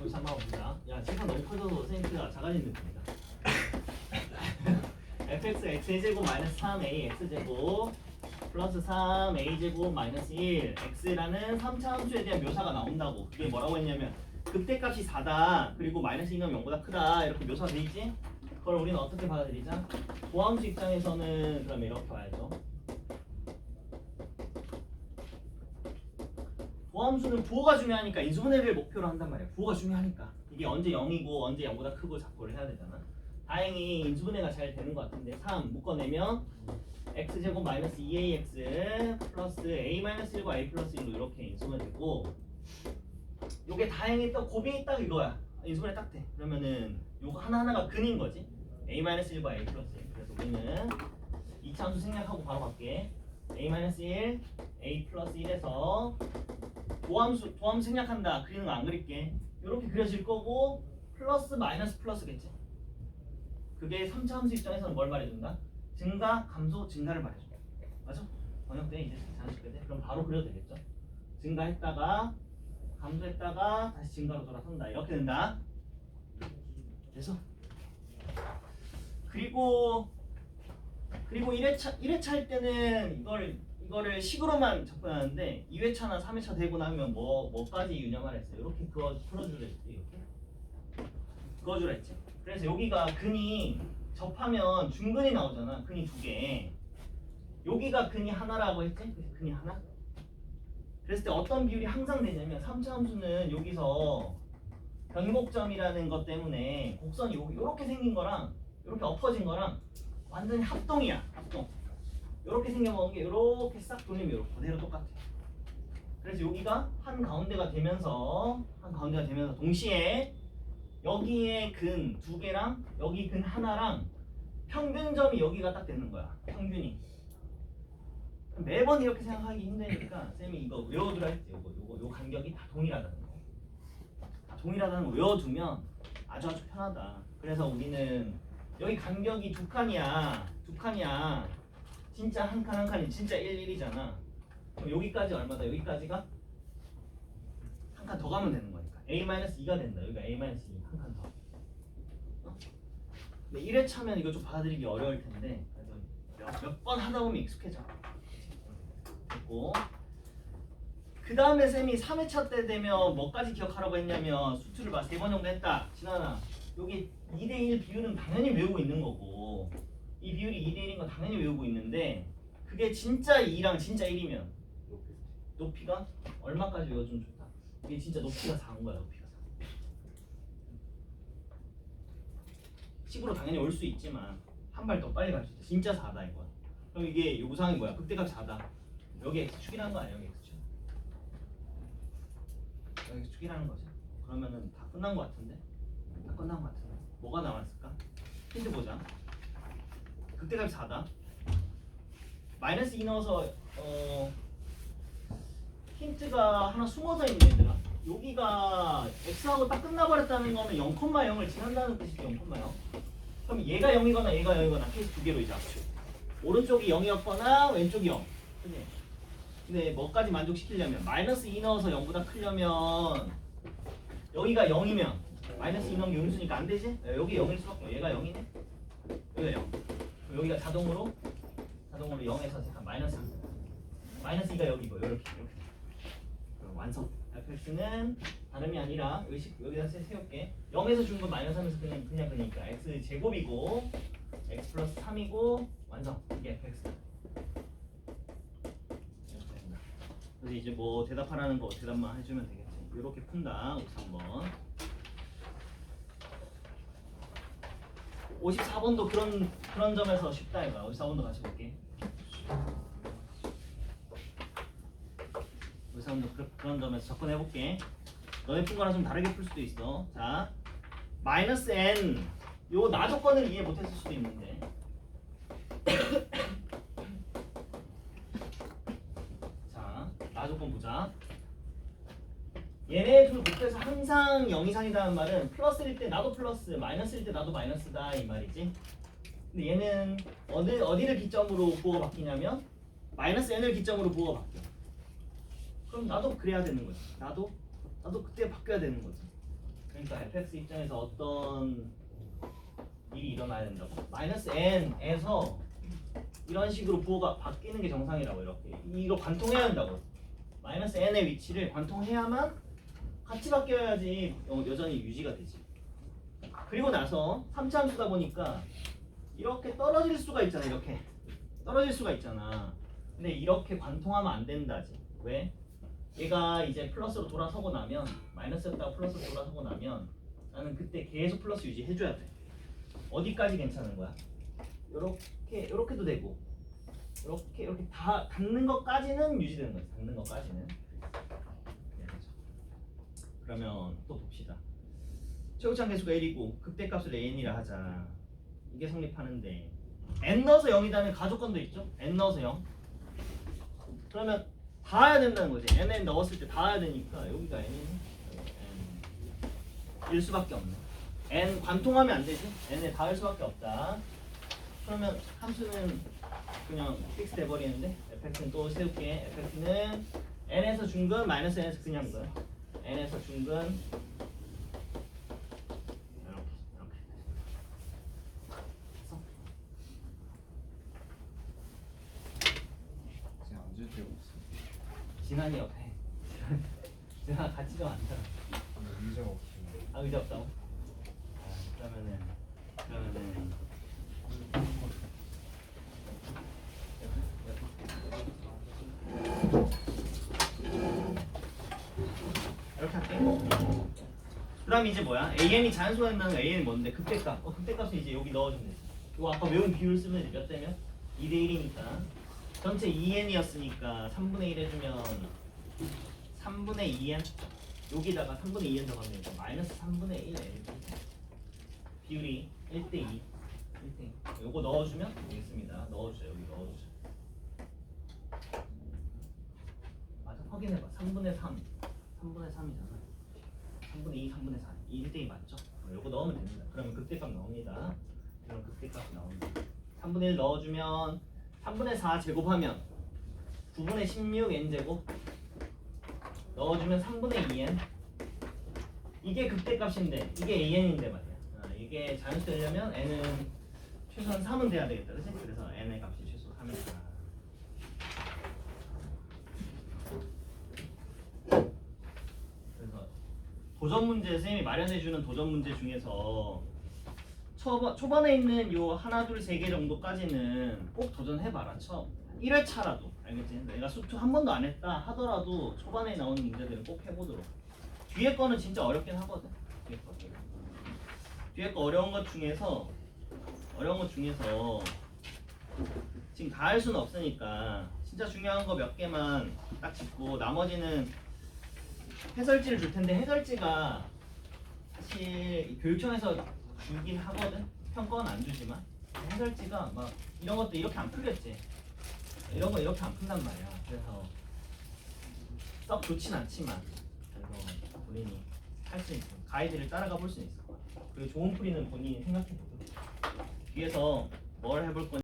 여기서 한번 보자. 야, 지금 너무 커져서 선생님가 작아진 느낌이다. fx x의 제곱 마이너스 3a x 제곱 플러스 3a 제곱 마이너스 1 x라는 3차 함수에 대한 묘사가 나온다고. 그게 뭐라고 했냐면 극대값이 4다. 그리고 마이너스 2는 0보다 크다. 이렇게 묘사가 돼 있지? 그걸 우리는 어떻게 받아들이자? 보함수 입장에서는 그러면 이렇게 봐야죠. 보함수는 부호가 중요하니까 인수분해를 목표로 한단 말이야. 부호가 중요하니까. 이게 언제 0이고 언제 0보다 크고 작고를 해야 되잖아. 다행히 인수분해가 잘 되는 것 같은데 3 묶어내면 x제곱 마이너스 2ax 플러스 a 마이너스 1과 a 플러스 1로 이렇게 인수분해 되고 요게 다행히 또 고빙이 딱 이거야. 인수분해 딱 돼. 그러면은 요거 하나하나가 근인 거지. a 마이너스 1과 a 플러스 1. 그래서 우리는 이차 함수 생략하고 바로 갈게. a 마이너스 1, a 플러스 1에서 도함수 도함 생략한다. 그리는 거 안 그릴게. 이렇게 그려질 거고 플러스 마이너스 플러스겠지. 그게 3차 함수 입장에서는 뭘 말해준다? 증가, 감소, 증가를 말해준다. 맞아? 번역돼 이제 자연스럽게 돼. 그럼 바로 그려도 되겠죠? 증가했다가 감소했다가 다시 증가로 돌아선다. 이렇게 된다. 돼서 그리고 그리고 1회차 1회차일 때는 이걸 이거를 식으로만 접근하는데 2회차나 3회차 되고 나면 뭐 뭐까지 유념하라 했어요. 이렇게 그어 풀어주라 했지. 이렇게 그어주라 했지. 그래서 여기가 근이 접하면 중근이 나오잖아. 근이 두 개. 여기가 근이 하나라고 했지. 근이 하나. 그랬을 때 어떤 비율이 항상 되냐면 3차 함수는 여기서 변곡점이라는 것 때문에 곡선이 요, 요렇게 생긴 거랑 요렇게 엎어진 거랑 완전히 합동이야. 합동. 요렇게 생겨먹은 게 요렇게 싹 돌리면 그대로 똑같아. 그래서 여기가 한 가운데가 되면서 한 가운데가 되면서 동시에 여기에 근 두 개랑 여기 근 하나랑 평균점이 여기가 딱 되는 거야. 평균이. 매번 이렇게 생각하기 힘드니까 쌤이 이거 외워두라 했지. 요거 요거 요 간격이 다 동일하다는 거. 다 동일하다는 거 외워두면 아주 아주 편하다. 그래서 우리는 여기 간격이 두 칸이야. 두 칸이야. 진짜 한 칸 한 칸이 진짜 1, 1이잖아. 그럼 여기까지 얼마다? 여기까지가 한 칸 더 가면 되는 거니까. A-2가 된다. 여기가 A-2 한 칸 더. 어? 근데 1회 차면 이거 좀 받아들이기 어려울 텐데 몇 번 하다 보면 익숙해져. 됐고 그 다음에 쌤이 3회차 때 되면 뭐까지 기억하라고 했냐면 수투를 봐. 세번 정도 했다. 진아나 여기 2대1 비율은 당연히 외우고 있는 거고 이 비율이 2대 1인 건 당연히 외우고 있는데 그게 진짜 2랑 진짜 1이면 높이가 얼마까지 외워주면 좋다. 이게 진짜 높이가 4인 거야. 높이가 4. 식으로 당연히 올 수 있지만 한 발 더 빨리 갈 수 있다. 진짜 4다 이거야. 그럼 이게 요상이 뭐야? 극대값 4다. 여기 x축이라는 거 아니야? 여기 x축. 여기 x축이라는 거지. 그러면은 다 끝난 거 같은데? 다 끝난 거 같은데? 뭐가 남았을까? 힌트 보자. 극대값이 4다. 마이너스 2 넣어서 어 힌트가 하나 숨어져 있는 얘들아. 여기가 x하고 딱 끝나버렸다는 거는 0,0을 지난다는 뜻이지 0,0. 그럼 얘가 0이거나 얘가 0이거나 케이스 두 개로 이제 합쳐. 오른쪽이 0이었거나 왼쪽이 0. 그지? 근데 뭐까지 만족시키려면 마이너스 2 넣어서 0보다 크려면 여기가 0이면 마이너스 2 넣은 게 음수니까 안 되지? 야, 여기 0일 수밖에 없 얘가 0이네? 여기가 0. 여기가 자동으로 자동으로 0에서 잠깐 마이너스 3. 마이너스 2가 여기고 이렇게 이렇게. 그럼 완성. fx는 다름이 아니라 여기 식- 여기다 세- 세울게. 0에서 준건 마이너스 3에서 그냥 그냥 그러니까 x 제곱이고 x 플러스 3이고 완성. 이게 된다. 그래서 이제 뭐 대답하라는 거 대답만 해주면 되겠지. 이렇게 푼다. 53번. 54번도 그런 그런 점에서 쉽다 이거. 54번도 같이 볼게. 53번도 그, 그런 점에서 접근해 볼게. 너네 푼 거랑 좀 다르게 풀 수도 있어. 자, 마이너스 n. 요 나조건을 이해 못했을 수도 있는데. 자, 나조건 보자. 얘네 둘 곱해서 항상 0 이상이라는 말은 플러스일 때 나도 플러스, 마이너스일 때 나도 마이너스다 이 말이지. 근데 얘는 어디 어디를 기점으로 부호가 바뀌냐면 마이너스 n을 기점으로 부호가 바뀌어. 그럼 나도 그래야 되는 거지. 나도 나도 그때 바뀌어야 되는 거지. 그러니까 fx 입장에서 어떤 일이 일어나야 된다고 마이너스 n에서 이런 식으로 부호가 바뀌는 게 정상이라고 이렇게 이거 관통해야 된다고 마이너스 n의 위치를 관통해야만 같이 바뀌어야지 어, 여전히 유지가 되지 그리고 나서 3차 함수다 보니까 이렇게 떨어질 수가 있잖아 이렇게 떨어질 수가 있잖아 근데 이렇게 관통하면 안 된다지 왜? 얘가 이제 플러스로 돌아서고 나면 마이너스였다가 플러스로 돌아서고 나면 나는 그때 계속 플러스 유지해줘야 돼 어디까지 괜찮은 거야? 요렇게 요렇게도 되고 이렇게 이렇게 다 닿는 것까지는 유지되는 거지 닿는 것까지는. 그러면 또 봅시다. 최고창 개수가 1이고 극대값을 an이라 하자. 이게 성립하는데. N 넣어서 0이다는 가족건도 있죠? N 넣어서 0 그러면 닿아야 된다는 거지. N에 넣었을 때 닿아야 되니까 여기가 n. 일 수밖에 없네. N 관통하면 안 되지 n에 닿을 수밖에 없다. 그러면 함수는 그냥 픽스 돼버리는데 fx는 또 세울게. fx는 n에서 중근 마이너스 n에서 그냥 근 n에서 중근 이렇게 이렇게 됐어? 그냥 앉을 데가 없어. 진한이 옆에 진한 같이가 많잖아 근데 의자가 없어. 아 의자 없다고? 아, 그러면은 그러면은 이렇게 할게. 그다음 이제 뭐야? AN이 자연수가 된다는 거 AN이 뭔데? 극대값. 어, 극대값은 이제 여기 넣어주면 되지. 이거 아까 외운 비율 쓰면 몇 대면? 2대 1이니까 전체 2n이었으니까 3분의 1 해주면 3분의 2n 여기다가 3분의 2n 더하면 이제 마이너스 3분의 1 n 비율이 1대 2 1대 2 요거 넣어주면 되겠습니다 넣어주세요 여기 넣어주세요 맞아 확인해봐 3분의 3 3분의 3이잖아. 3분의 2 3분의 4 1대 2 맞죠? 어, 요거 넣으면 됩니다. 그러면 극대값 나옵니다. 그럼 극대값 나옵니다. 3분의 1 넣어주면 3분의 4 제곱하면 9분의 16 n제곱? 넣어주면 3분의 2n 이게 극대값인데 이게 an인데 말이야. 아, 이게 자연수 되려면 n은 최소한 3은 돼야 되겠다. 그치? 그래서 n의 값이 최소 3이다 그래서 도전 문제 선생님이 마련해 주는 도전 문제 중에서 초반, 초반에 있는 요 하나 둘 세 개 정도까지는 꼭 도전해 봐라 처음. 1회차라도. 알겠지? 내가 수투 한 번도 안 했다 하더라도 초반에 나오는 문제들은 꼭 해보도록. 뒤에 거는 진짜 어렵긴 하거든. 뒤에 거. 뒤에 거 어려운 것 중에서 어려운 것 중에서 지금 다 할 수는 없으니까 진짜 중요한 거 몇 개만 딱 짚고 나머지는 해설지를 줄 텐데 해설지가 사실 이 교육청에서 주긴 하거든? 평가는 안 주지만. 해설지가 막 이런 것도 이렇게 안 풀겠지. 이런 거 이렇게 안 푼단 말이야. 그래서 썩 좋진 않지만 그래서 본인이 할 수 있는 가이드를 따라가 볼 수 있을 것 같아. 그리고 좋은 풀이는 본인이 생각해 보고. 뒤에서 뭘 해볼 건지